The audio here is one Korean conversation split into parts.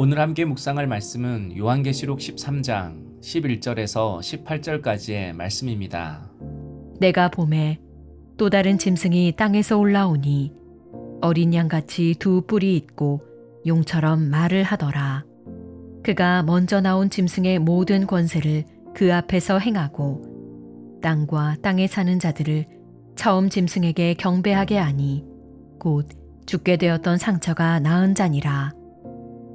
오늘 함께 묵상할 말씀은 요한계시록 13장 11절에서 18절까지의 말씀입니다. 내가 봄에 또 다른 짐승이 땅에서 올라오니 어린 양같이 두 뿔이 있고 용처럼 말을 하더라. 그가 먼저 나온 짐승의 모든 권세를 그 앞에서 행하고 땅과 땅에 사는 자들을 처음 짐승에게 경배하게 하니 곧 죽게 되었던 상처가 나은 자니라.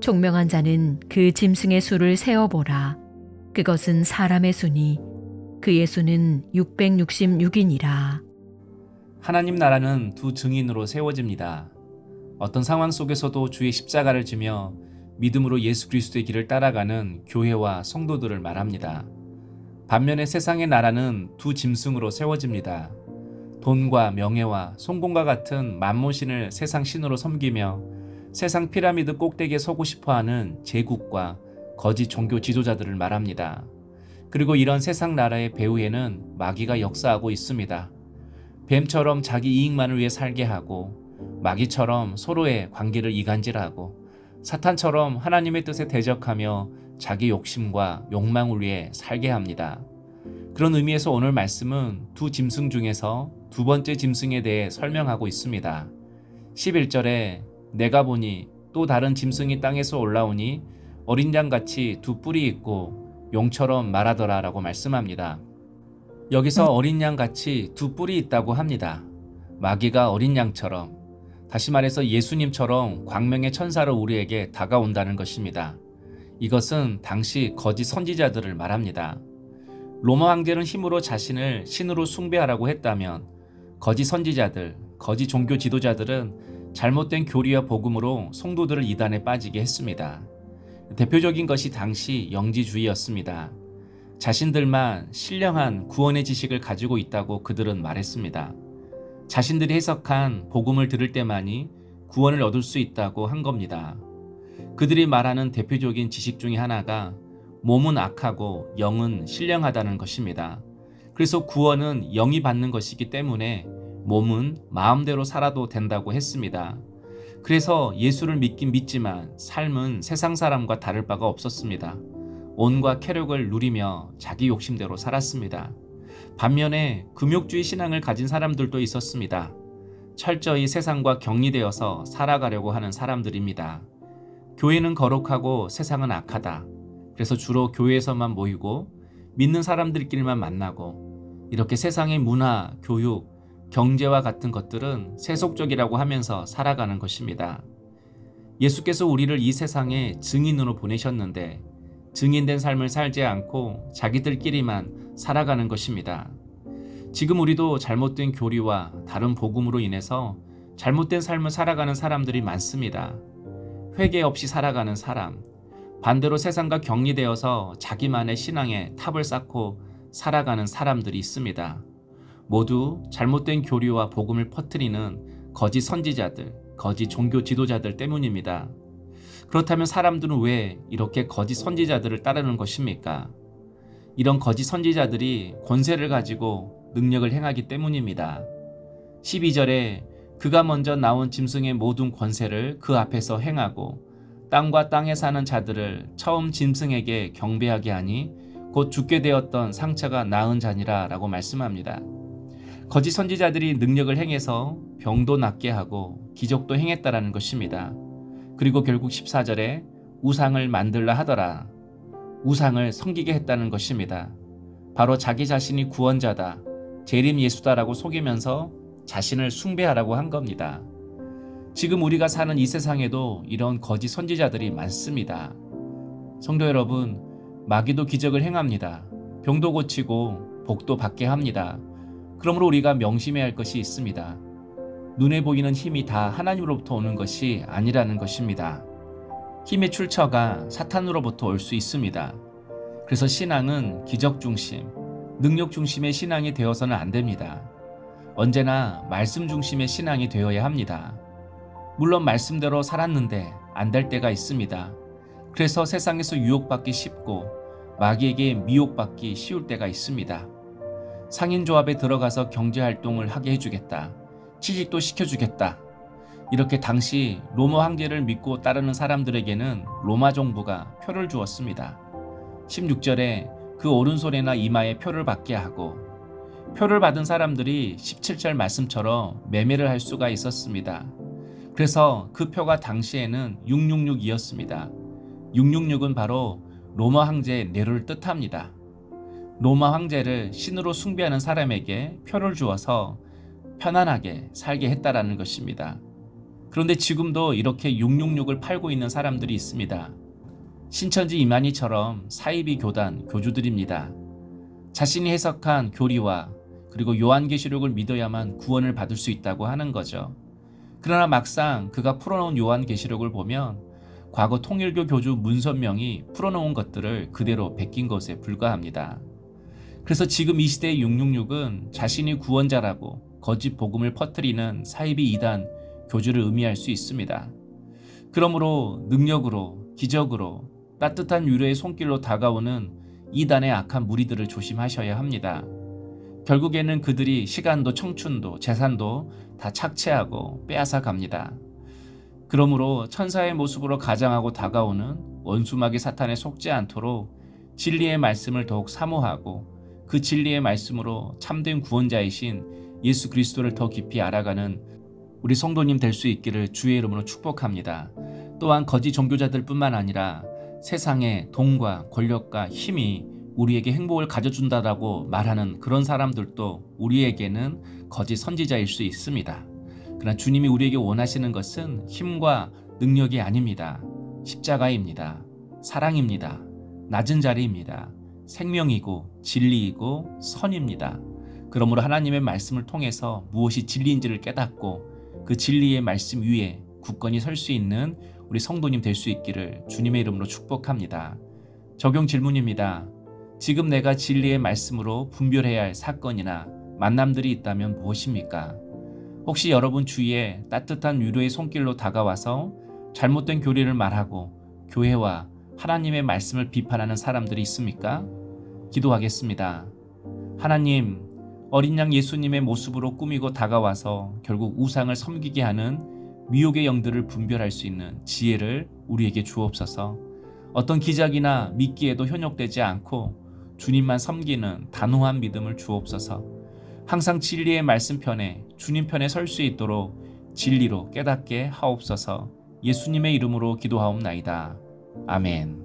총명한 자는 그 짐승의 수를 세어보라 그것은 사람의 수니 그의 수는 666이니라. 하나님 나라는 두 증인으로 세워집니다. 어떤 상황 속에서도 주의 십자가를 지며 믿음으로 예수 그리스도의 길을 따라가는 교회와 성도들을 말합니다. 반면에 세상의 나라는 두 짐승으로 세워집니다. 돈과 명예와 성공과 같은 만모신을 세상 신으로 섬기며 세상 피라미드 꼭대기에 서고 싶어 하는 제국과 거짓 종교 지도자들을 말합니다. 그리고 이런 세상 나라의 배후에는 마귀가 역사하고 있습니다. 뱀처럼 자기 이익만을 위해 살게 하고 마귀처럼 서로의 관계를 이간질하고 사탄처럼 하나님의 뜻에 대적하며 자기 욕심과 욕망을 위해 살게 합니다. 그런 의미에서 오늘 말씀은 두 짐승 중에서 두 번째 짐승에 대해 설명하고 있습니다. 11절에 내가 보니 또 다른 짐승이 땅에서 올라오니 어린 양같이 두 뿔이 있고 용처럼 말하더라 라고 말씀합니다. 여기서 어린 양같이 두 뿔이 있다고 합니다. 마귀가 어린 양처럼 다시 말해서 예수님처럼 광명의 천사로 우리에게 다가온다는 것입니다. 이것은 당시 거짓 선지자들을 말합니다. 로마 황제는 힘으로 자신을 신으로 숭배하라고 했다면 거짓 선지자들, 거짓 종교 지도자들은 잘못된 교리와 복음으로 성도들을 이단에 빠지게 했습니다. 대표적인 것이 당시 영지주의였습니다. 자신들만 신령한 구원의 지식을 가지고 있다고 그들은 말했습니다. 자신들이 해석한 복음을 들을 때만이 구원을 얻을 수 있다고 한 겁니다. 그들이 말하는 대표적인 지식 중의 하나가 몸은 악하고 영은 신령하다는 것입니다. 그래서 구원은 영이 받는 것이기 때문에 몸은 마음대로 살아도 된다고 했습니다. 그래서 예수를 믿긴 믿지만 삶은 세상 사람과 다를 바가 없었습니다. 온과 쾌력을 누리며 자기 욕심대로 살았습니다. 반면에 금욕주의 신앙을 가진 사람들도 있었습니다. 철저히 세상과 격리되어서 살아가려고 하는 사람들입니다. 교회는 거룩하고 세상은 악하다. 그래서 주로 교회에서만 모이고 믿는 사람들끼리만 만나고 이렇게 세상의 문화, 교육, 경제와 같은 것들은 세속적이라고 하면서 살아가는 것입니다. 예수께서 우리를 이 세상에 증인으로 보내셨는데 증인된 삶을 살지 않고 자기들끼리만 살아가는 것입니다. 지금 우리도 잘못된 교리와 다른 복음으로 인해서 잘못된 삶을 살아가는 사람들이 많습니다. 회개 없이 살아가는 사람, 반대로 세상과 격리되어서 자기만의 신앙에 탑을 쌓고 살아가는 사람들이 있습니다. 모두 잘못된 교리와 복음을 퍼뜨리는 거짓 선지자들, 거짓 종교 지도자들 때문입니다. 그렇다면 사람들은 왜 이렇게 거짓 선지자들을 따르는 것입니까? 이런 거짓 선지자들이 권세를 가지고 능력을 행하기 때문입니다. 12절에 그가 먼저 나온 짐승의 모든 권세를 그 앞에서 행하고 땅과 땅에 사는 자들을 처음 짐승에게 경배하게 하니 곧 죽게 되었던 상처가 나은 자니라 라고 말씀합니다. 거짓 선지자들이 능력을 행해서 병도 낫게 하고 기적도 행했다라는 것입니다. 그리고 결국 14절에 우상을 만들라 하더라. 우상을 섬기게 했다는 것입니다. 바로 자기 자신이 구원자다, 재림 예수다라고 속이면서 자신을 숭배하라고 한 겁니다. 지금 우리가 사는 이 세상에도 이런 거짓 선지자들이 많습니다. 성도 여러분, 마귀도 기적을 행합니다. 병도 고치고 복도 받게 합니다. 그러므로 우리가 명심해야 할 것이 있습니다. 눈에 보이는 힘이 다 하나님으로부터 오는 것이 아니라는 것입니다. 힘의 출처가 사탄으로부터 올 수 있습니다. 그래서 신앙은 기적 중심, 능력 중심의 신앙이 되어서는 안 됩니다. 언제나 말씀 중심의 신앙이 되어야 합니다. 물론 말씀대로 살았는데 안 될 때가 있습니다. 그래서 세상에서 유혹받기 쉽고 마귀에게 미혹받기 쉬울 때가 있습니다. 상인조합에 들어가서 경제활동을 하게 해주겠다. 취직도 시켜주겠다. 이렇게 당시 로마 황제를 믿고 따르는 사람들에게는 로마 정부가 표를 주었습니다. 16절에 그 오른손에나 이마에 표를 받게 하고 표를 받은 사람들이 17절 말씀처럼 매매를 할 수가 있었습니다. 그래서 그 표가 당시에는 666이었습니다. 666은 바로 로마 황제 네로를 뜻합니다. 로마 황제를 신으로 숭배하는 사람에게 표를 주어서 편안하게 살게 했다라는 것입니다. 그런데 지금도 이렇게 666을 팔고 있는 사람들이 있습니다. 신천지 이만희처럼 사이비 교단 교주들입니다. 자신이 해석한 교리와 그리고 요한계시록을 믿어야만 구원을 받을 수 있다고 하는 거죠. 그러나 막상 그가 풀어놓은 요한계시록을 보면 과거 통일교 교주 문선명이 풀어놓은 것들을 그대로 베낀 것에 불과합니다. 그래서 지금 이 시대의 666은 자신이 구원자라고 거짓 복음을 퍼뜨리는 사이비 이단 교주를 의미할 수 있습니다. 그러므로 능력으로, 기적으로, 따뜻한 위로의 손길로 다가오는 이단의 악한 무리들을 조심하셔야 합니다. 결국에는 그들이 시간도 청춘도 재산도 다 착취하고 빼앗아 갑니다. 그러므로 천사의 모습으로 가장하고 다가오는 원수마귀 사탄에 속지 않도록 진리의 말씀을 더욱 사모하고 그 진리의 말씀으로 참된 구원자이신 예수 그리스도를 더 깊이 알아가는 우리 성도님 될 수 있기를 주의 이름으로 축복합니다. 또한 거짓 종교자들뿐만 아니라 세상의 돈과 권력과 힘이 우리에게 행복을 가져준다라고 말하는 그런 사람들도 우리에게는 거짓 선지자일 수 있습니다. 그러나 주님이 우리에게 원하시는 것은 힘과 능력이 아닙니다. 십자가입니다. 사랑입니다. 낮은 자리입니다. 생명이고 진리이고 선입니다. 그러므로 하나님의 말씀을 통해서 무엇이 진리인지를 깨닫고 그 진리의 말씀 위에 굳건히 설 수 있는 우리 성도님 될 수 있기를 주님의 이름으로 축복합니다. 적용 질문입니다. 지금 내가 진리의 말씀으로 분별해야 할 사건이나 만남들이 있다면 무엇입니까? 혹시 여러분 주위에 따뜻한 위로의 손길로 다가와서 잘못된 교리를 말하고 교회와 하나님의 말씀을 비판하는 사람들이 있습니까? 기도하겠습니다. 하나님, 어린 양 예수님의 모습으로 꾸미고 다가와서 결국 우상을 섬기게 하는 미혹의 영들을 분별할 수 있는 지혜를 우리에게 주옵소서. 어떤 기적이나 믿기에도 현혹되지 않고 주님만 섬기는 단호한 믿음을 주옵소서. 항상 진리의 말씀 편에 주님 편에 설 수 있도록 진리로 깨닫게 하옵소서. 예수님의 이름으로 기도하옵나이다. 아멘.